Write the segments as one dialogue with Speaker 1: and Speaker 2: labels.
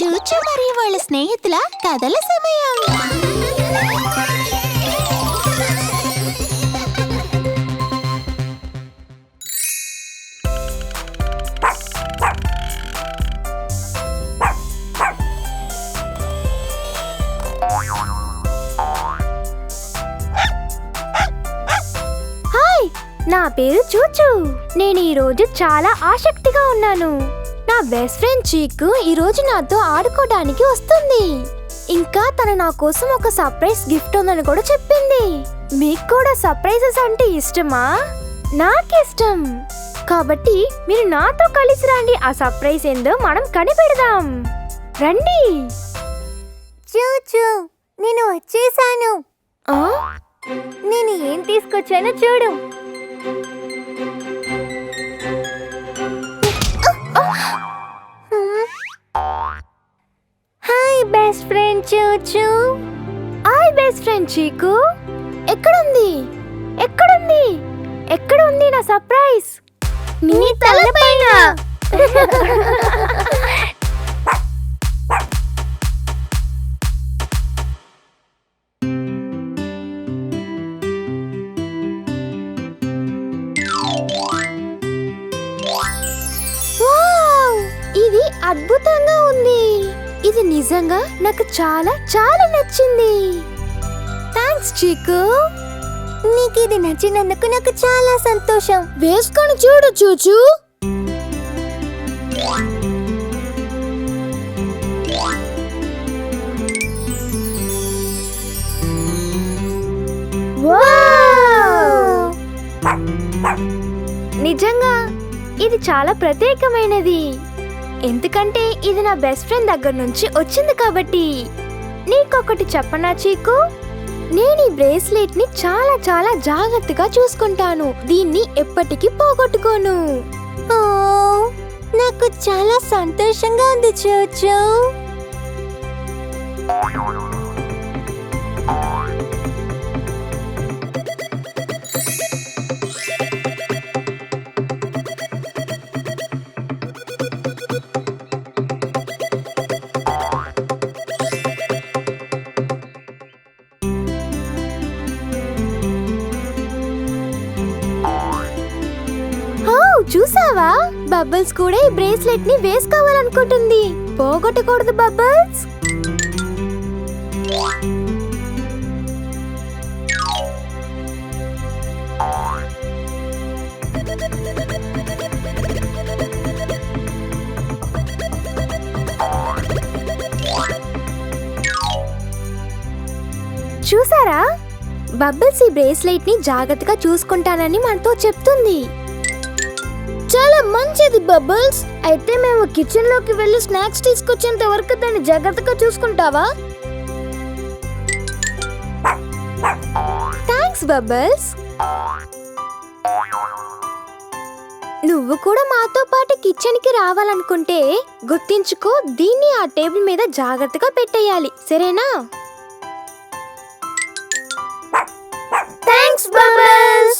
Speaker 1: చూచు మరియు వాళ్ళ స్నేహితుల కథల సమయం.
Speaker 2: హాయ్ నా పేరు చూచు. నేను ఈ రోజు చాలా ఆసక్తిగా ఉన్నాను. నా బెస్ట్ ఫ్రెండ్ చీకు ఈ రోజు నాతో ఆడుకోవడానికి వస్తుంది. ఇంకా తను నా కోసం ఒక సర్ప్రైజ్ గిఫ్ట్ ఉందని కూడా చెప్పింది. మీకు కూడా సర్ప్రైజెస్ అంటే ఇష్టమా? నాకిష్టం కాబట్టి మీరు నాతో కలిసి రండి. ఆ సర్ప్రైజ్ ఏందో మనం కనిపెడదాం. రండి. చూచు నేను వచ్చేసాను. నేను ఏం తీసుకొచ్చానో చూడు. Hi best friend Chuchu hi best friend Cheeku ఎక్కడుంది? ఎక్కడుంది? ఎక్కడ ఉంది నా సర్ప్రైజ్ నీ తలపైన నిజంగా నాకు చాలా చాలా నచ్చింది. థ్యాంక్స్ చీకు నీకు ఇది నచ్చినందుకు నాకు చాలా సంతోషం. వేసుకొని చూడు చూచు. నిజంగా ఇది చాలా ప్రత్యేకమైనది. ఎందుకంటే ఇది నా బెస్ట్ ఫ్రెండ్ దగ్గర నుంచి వచ్చింది కాబట్టి. నీకొకటి చెప్పనా చీకు? నేను ఈ బ్రేస్లెట్ని చాలా చాలా జాగ్రత్తగా చూసుకుంటాను. దీన్ని ఎప్పటికీ పోగొట్టుకోను. ఓ నాకు చాలా సంతోషంగా ఉంది చూచు. చూసావా? బబ్బల్స్ కూడా ఈ బ్రేస్లెట్ని వేసుకోవాలనుకుంటుంది. పోగొట్టకూడదు బబ్బల్స్ చూసారా? బబ్బల్స్ ఈ బ్రేస్లెట్ని జాగ్రత్తగా చూసుకుంటానని మనతో చెప్తుంది. మంచిది బబుల్స్ అయితే మేము కిచెన్లోకి వెళ్ళి స్నాక్స్ తీసుకొచ్చేంత వరకు దాన్ని జాగ్రత్తగా చూసుకుంటావా? థ్యాంక్స్ బబుల్స్ నువ్వు కూడా మాతో పాటు కిచెన్కి రావాలనుకుంటే గుర్తించుకో దీన్ని ఆ టేబుల్ మీద జాగ్రత్తగా పెట్టేయాలి. సరేనా? థ్యాంక్స్ బబుల్స్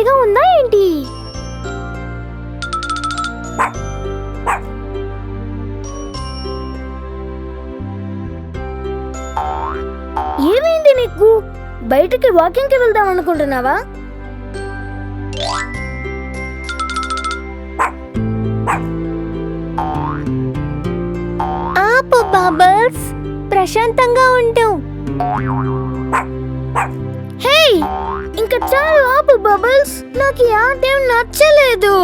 Speaker 2: ఆకలిగా ఉందా ఏంటి? ఏమైంది నీకు? బయటికి వాకింగ్కి వెళ్దాం అనుకుంటున్నావా?
Speaker 1: ఆపు బబుల్స్. ప్రశాంతంగా ఉంటాం
Speaker 2: హే ఇంకా చాలు ఆపు బబుల్స్. నాకు ఈ ఆట ఏం నచ్చలేదు.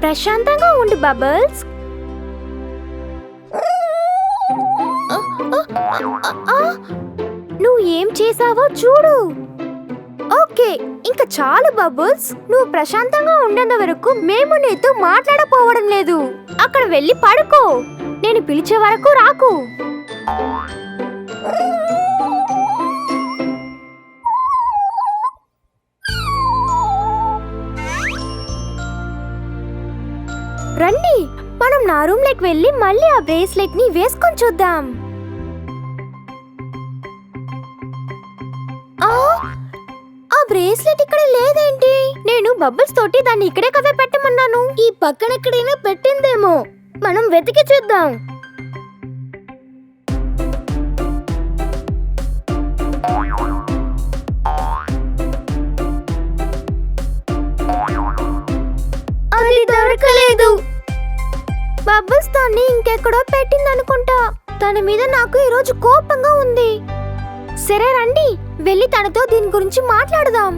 Speaker 2: ప్రశాంతంగా ఉండు బబుల్స్. నువ్వు ఏం చేసావో చూడు. ఓకే ఇంకా చాలు బబుల్స్. నువ్వు ప్రశాంతంగా ఉండేంత వరకు మేము నీతో మాట్లాడపోవడం లేదు. అక్కడ వెళ్ళి పడుకో. నేను పిలిచే వరకు రాకు. రండి మనం నా రూమ్ లెక్ వెళ్ళి మళ్ళీ ఆ బ్రేస్లెట్ని వేసుకొని చూద్దాం. ఆ ఆ బ్రేస్లెట్ ఇక్కడ లేదేంటి? నేను బబుల్స్ తోటి దాన్ని ఇక్కడే కదా పెట్టమన్నాను. ఈ పక్కన ఎక్కడైనా పెట్టిందేమో. మనం వెతికి చూద్దాం. అది దొరకలేదు. బబుల్స్ దాన్ని ఇంకెక్కడో పెట్టిందనుకుంటా. తన మీద నాకు ఈరోజు కోపంగా ఉంది. సరే రండి వెళ్ళి తనతో దీని గురించి మాట్లాడదాం.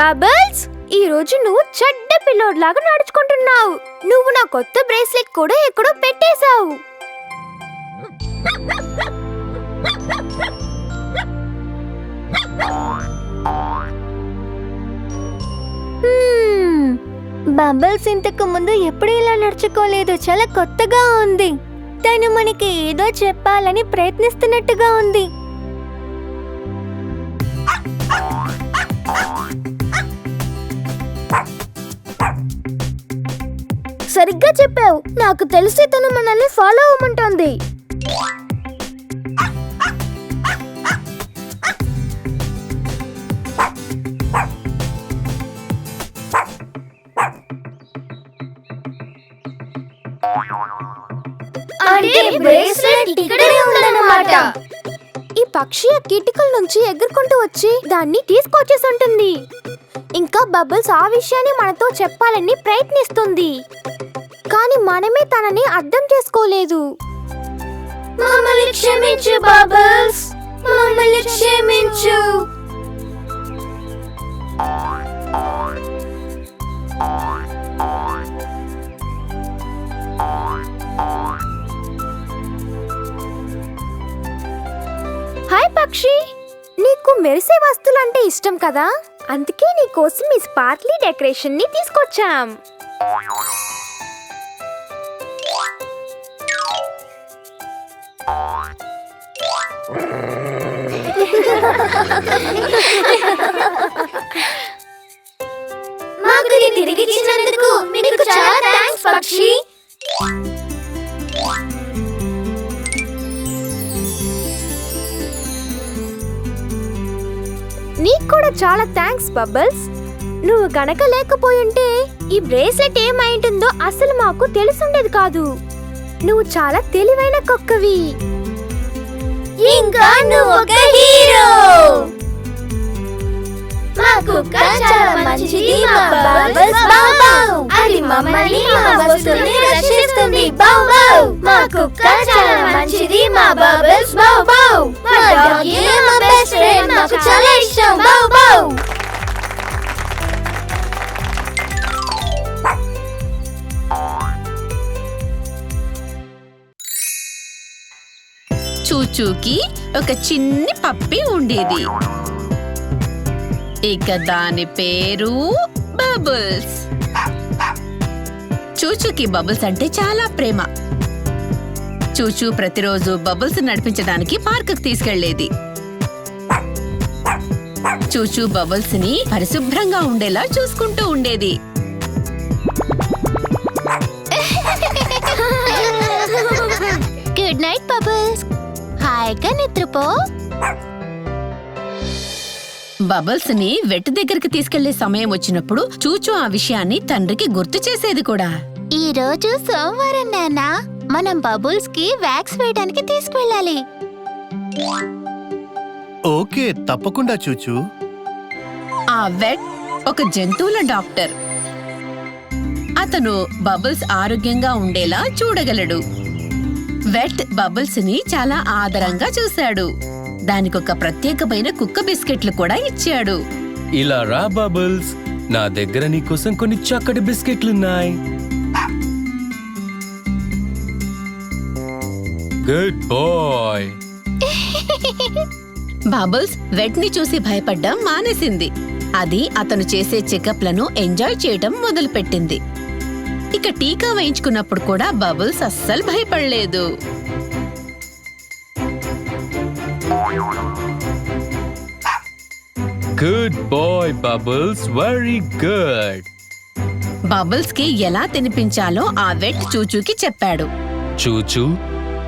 Speaker 2: బబుల్స్ ఈ రోజు నువ్వు చెడ్డ పిల్లోడ్లాగా నడుచుకుంటున్నావు. నువ్వు నా కొత్త బ్రేస్లెట్ కూడా ఎక్కడో పెట్టేశావు.
Speaker 1: బబుల్స్ ఇంతకు ముందు ఎప్పుడు ఇలా నడుచుకోలేదు. చాలా కొత్తగా ఉంది. తను మనకి ఏదో చెప్పాలని ప్రయత్నిస్తున్నట్టుగా ఉంది.
Speaker 2: సరిగ్గా చెప్పావు. నాకు తెలిసి తను మనల్ని ఫాలో అవ్వమంటోంది. అంటే bracelet ఇక్కడే ఉందన్నమాట. ఈ పక్షి ఆ కిటికల నుంచి ఎగురుకుంటూ వచ్చి దాన్ని తీసుకొచ్చేసి ఉంటుంది ఇంకా బబుల్స్ ఆ విషయాన్ని మనతో చెప్పాలని ప్రయత్నిస్తుంది. కానీ మనమే తనని అర్థం చేసుకోలేదు. మమ్మల్ని క్షమించు బబుల్స్. మమ్మల్ని క్షమించు. మెరిసే వస్తువులంటే ఇష్టం కదా? అందుకే నీ కోసం ఈ స్పార్క్లీ డెకరేషన్ని తీసుకొచ్చాం. మాకు తిరిగి ఇచ్చినందుకు మీకు చాలా థ్యాంక్స్ పక్షి. నీకు కూడా చాలా థ్యాంక్స్ బబ్బల్స్ నువ్వు గనక లేకపోయుంటే ఈ బ్రేస్లెట్ ఏమైంటుందో అసలు మాకు తెలుసుండేది కాదు. నువ్వు చాలా తెలివైన కుక్కవి. ఇంకా నువ్వు ఒక హీరో మా కుక్క చాలా మంచిది మా బబుల్స్ బౌ బౌ అది మమ్మల్ని మా వస్తువుని రక్షిస్తుంది. బౌ బౌ మా కుక్క చాలా మంచిది మా బబుల్స్
Speaker 3: చూచూకి ఒక చిన్ని పప్పి ఉండేది. ఇక దాని పేరు బబుల్స్. చూచూకి బబుల్స్ అంటే చాలా ప్రేమ. చూచూ ప్రతిరోజు బబుల్స్ నడిపించడానికి పార్కుకు తీసుకెళ్ళేది చూచూ బబుల్స్ని పరిశుభ్రంగా ఉండేలా చూసుకుంటూ ఉండేది.
Speaker 4: చెప్పు
Speaker 3: బబుల్స్ని వెట్ దగ్గరికి తీసుకెళ్ళే సమయం వచ్చినప్పుడు చూచూ ఆ విషయాన్ని తండ్రికి గుర్తు చేసేది కూడా.
Speaker 4: ఈ రోజు సోమవారం నాన్న. మనం బబుల్స్కి వ్యాక్స్ వేయడానికి తీసుకువెళ్ళాలి
Speaker 5: ఓకే తప్పకుండా చూచు.
Speaker 3: ఆ వెట్ ఒక జంతువుల డాక్టర్. అతను బబుల్స్ ఆరోగ్యంగా ఉండేలా చూడగలడు. వెట్ బబుల్స్ని చాలా ఆదరంగా చూశాడు. దానికొక ప్రత్యేకమైన కుక్క బిస్కెట్లు కూడా ఇచ్చాడు.
Speaker 6: ఇలా రా బబుల్స్ నా దగ్గర నీకోసం కొన్ని చక్కటి బిస్కెట్లున్నాయి. Good boy.
Speaker 3: బబుల్స్ వెట్ని చూసి భయపడ్డం మానేసింది. అది అతను చేసే చెకప్లను ఎంజాయ్ చేయటం మొదలుపెట్టింది. ఇక టీకా వేయించుకున్నప్పుడు కూడా బబుల్స్ అస్సలు భయపడలేదు.
Speaker 6: Good boy Bubbles very good
Speaker 3: బబుల్స్కి ఎలా తినిపించాలో ఆ వెట్ చూచూకి చెప్పాడు.
Speaker 6: చూచు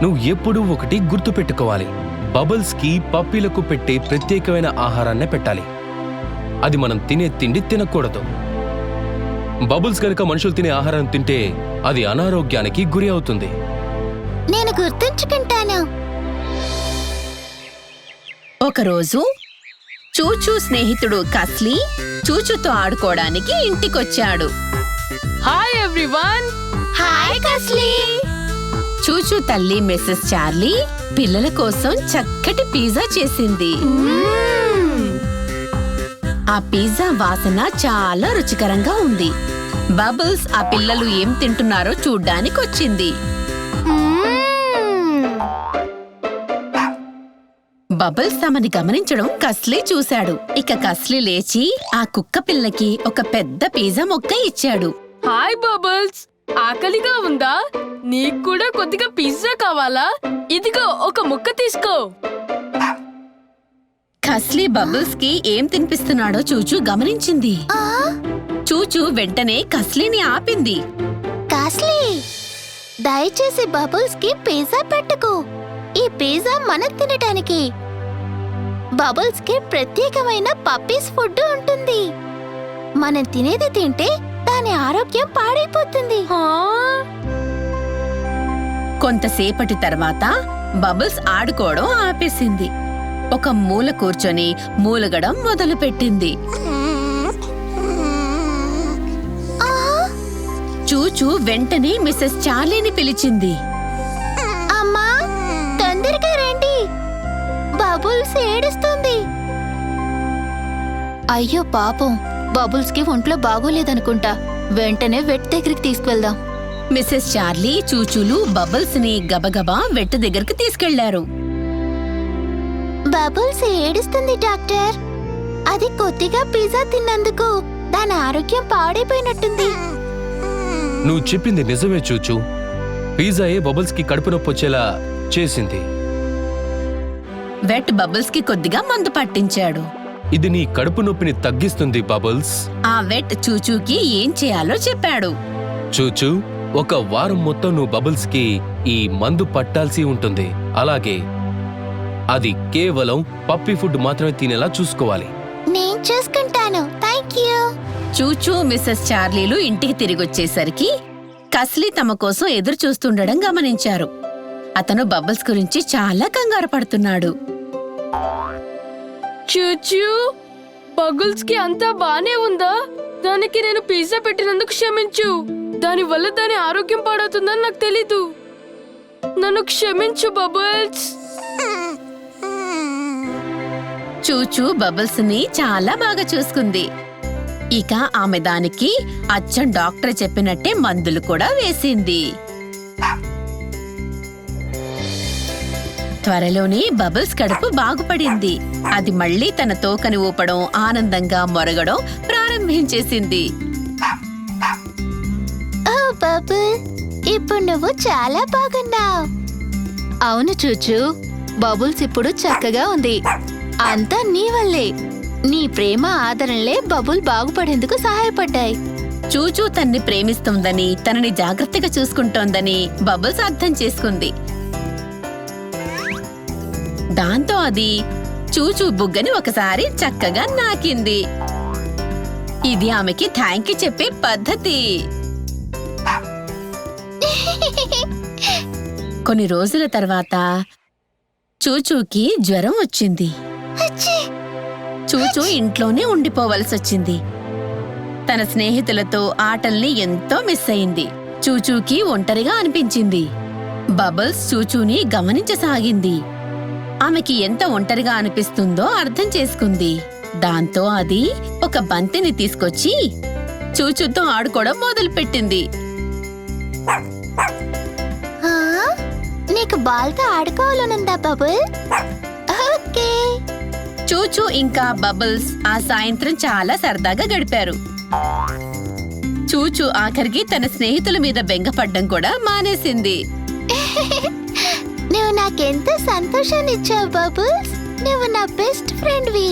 Speaker 6: నువ్వు ఎప్పుడూ ఒకటి గుర్తు పెట్టుకోవాలి. బబుల్స్కి పప్పీలకు పెట్టే ప్రత్యేకమైన ఆహారాన్నే పెట్టాలి. అది మనం తినే తిండి తినకూడదు. బబుల్స్ కనుక మనుషులు తినే ఆహారం తింటే అది అనారోగ్యానికి గురి అవుతుంది.
Speaker 4: నేను గుర్తుంచుకుంటాను.
Speaker 3: ఒకరోజు చూచూ స్నేహితుడు కస్లీ చూచూతో ఆడుకోవడానికి ఇంటికొచ్చాడు.
Speaker 7: హాయ్ ఎవ్రీవన్
Speaker 4: హాయ్ కస్లీ.
Speaker 3: చూచూ తల్లి మిస్సెస్ చార్లీ పిల్లల కోసం చక్కటి పిజ్జా చేసింది. ఆ పిజ్జా వాసన చాలా రుచికరంగా ఉంది. బబుల్స్ ఆ పిల్లలు ఏం తింటున్నారో చూడ్డానికి వచ్చింది బబుల్స్ తమని గమనించడం కస్లీ చూశాడు. ఇక కస్లీ లేచి ఆ కుక్క పిల్లకి ఒక పెద్ద పిజ్జా మొక్క ఇచ్చాడు.
Speaker 7: Hi Bubbles! ఆకలిగా ఉందా? నీకు కూడా కొద్దిగా పిజ్జా కావాలా? ఇదిగో ఒక ముక్క తీసుకో.
Speaker 3: కస్లీ బబుల్స్కి ఏం తినిపిస్తున్నాడో చూచూ గమనించింది. చూచూ వెంటనే కస్లీని ఆపింది.
Speaker 4: కాస్లీ దయచేసి బబుల్స్కి పిజ్జా పెట్టుకో. ఈ పిజ్జా మనం తినటానికి. బబుల్స్కి ప్రత్యేకమైన పప్పీస్ ఫుడ్ ఉంటుంది. మనం తినేది తింటే దాని ఆరోగ్యం పాడైపోతుంది.
Speaker 3: కొంతసేపటి తర్వాత బబుల్స్ ఆడుకోవడం ఆపేసింది. ఒక మూల కూర్చొని మూలగడం మొదలుపెట్టింది. చూచూ వెంటనే మిస్సెస్ చార్లీని పిలిచింది.
Speaker 4: అమ్మా తొందరగా రండి. బబుల్స్ ఏడుస్తుంది. అయ్యో పాపం బబుల్స్కి ఒంట్లో బాగోలేదనుకుంటా. వెంటనే వెట్ దగ్గరికి తీసుకువెళ్దాం
Speaker 3: మిస్సెస్ చార్లీ చూచూలు బబుల్స్ని గబగబా వెట్టు దగ్గరికి తీసుకెళ్ళారు.
Speaker 4: బబుల్స్ ఏడుస్తుంది డాక్టర్. అది కొద్దిగా పిజ్జా తిన్నందుకు దాని ఆరోగ్యం పాడైపోయినట్టుంది.
Speaker 6: నువ్వు చెప్పింది నిజమే చూచు. పిజ్జాయే బబుల్స్కి కడుపు నొప్పి వచ్చేలా చేసింది.
Speaker 3: వెట్ బబుల్స్కి కొద్దిగా మందు పట్టించాడు.
Speaker 6: ఇది నీ కడుపు నొప్పిని తగ్గిస్తుంది బబుల్స్.
Speaker 3: ఆ వెట్ చూచూకి ఏం చేయాలో చెప్పాడు.
Speaker 6: చూచు ఒక వారం మొత్తం నువ్వు బబుల్స్కి ఈ మందు పట్టాల్సి ఉంటుంది. అలాగే అది కేవలం పప్పి ఫుడ్ మాత్రమే తినేలా చూసుకోవాలి.
Speaker 4: నేను చూసుకుంటాను. థ్యాంక్ యూ
Speaker 3: చూచూ మిస్సెస్ చార్లీలు ఇంటికి తిరిగొచ్చేసరికి కస్లీ తమ కోసం ఎదురు చూస్తుండడం గమనించారు. అతను బబుల్స్ గురించి చాలా కంగారు పడుతున్నాడు.
Speaker 7: చూచూ బగుల్స్కి అంతా బానే ఉందా? దానికి నేను పిజ్జా పెట్టినందుకు క్షమించు. దాని వల్ల దాని ఆరోగ్యం పాడవుతుందని నాకు తెలీదు. నన్ను క్షమించు బబుల్స్.
Speaker 3: చూచూ బబుల్స్ని చాలా బాగా చూసుకుంది. ఇక ఆమె దానికి అచ్చం డాక్టర్ చెప్పినట్టే మందులు కూడా వేసింది. త్వరలోనే బబుల్స్ కడుపు బాగుపడింది. అది మళ్ళీ తన తోకని ఊపడం ఆనందంగా మొరగడం ప్రారంభించేసింది.
Speaker 4: ఇప్పుడు నువ్వు చాలా బాగున్నావు. అవును చూచు బబుల్స్ ఇప్పుడు చక్కగా ఉంది. అంతా నీ వల్లే. నీ ప్రేమ ఆదరణలే బబుల్ బాగుపడేందుకు సహాయపడ్డాయి.
Speaker 3: చూచూ తన్ని ప్రేమిస్తోందని తనని జాగ్రత్తగా చూసుకుంటోందని బబుల్స్ అర్థం చేసుకుంది. దాంతో అది చూచూ బుగ్గని ఒకసారి చక్కగా నాకింది. ఇది ఆమెకి థ్యాంక్ యూ చెప్పే పద్ధతి. కొన్ని రోజుల తర్వాత చూచూకి జ్వరం వచ్చింది. చూచూ ఇంట్లోనే ఉండిపోవలసి వచ్చింది తన స్నేహితులతో ఆటల్ని ఎంతో మిస్ అయింది. చూచూకి ఒంటరిగా అనిపించింది. బబుల్స్ చూచూని గమనించసాగింది. ఆమెకి ఎంత ఒంటరిగా అనిపిస్తుందో అర్థం చేసుకుంది. దాంతో అది ఒక బంతిని తీసుకొచ్చి చూచూతో ఆడుకోవడం మొదలుపెట్టింది.
Speaker 4: నీకు బాల్తో ఆడుకోవాలనుందా బబుల్? ఓకే.
Speaker 3: చూచూ ఇంకా బబుల్స్ ఆ సాయంత్రం చాలా సరదాగా గడిపారు. చూచూ ఆఖరికి తన స్నేహితుల మీద బెంగపడ్డం కూడా మానేసింది.
Speaker 4: నువ్వు నాకెంత సంతోషాన్ని ఇచ్చావు బబుల్స్? నువ్వు నా బెస్ట్ ఫ్రెండ్వి.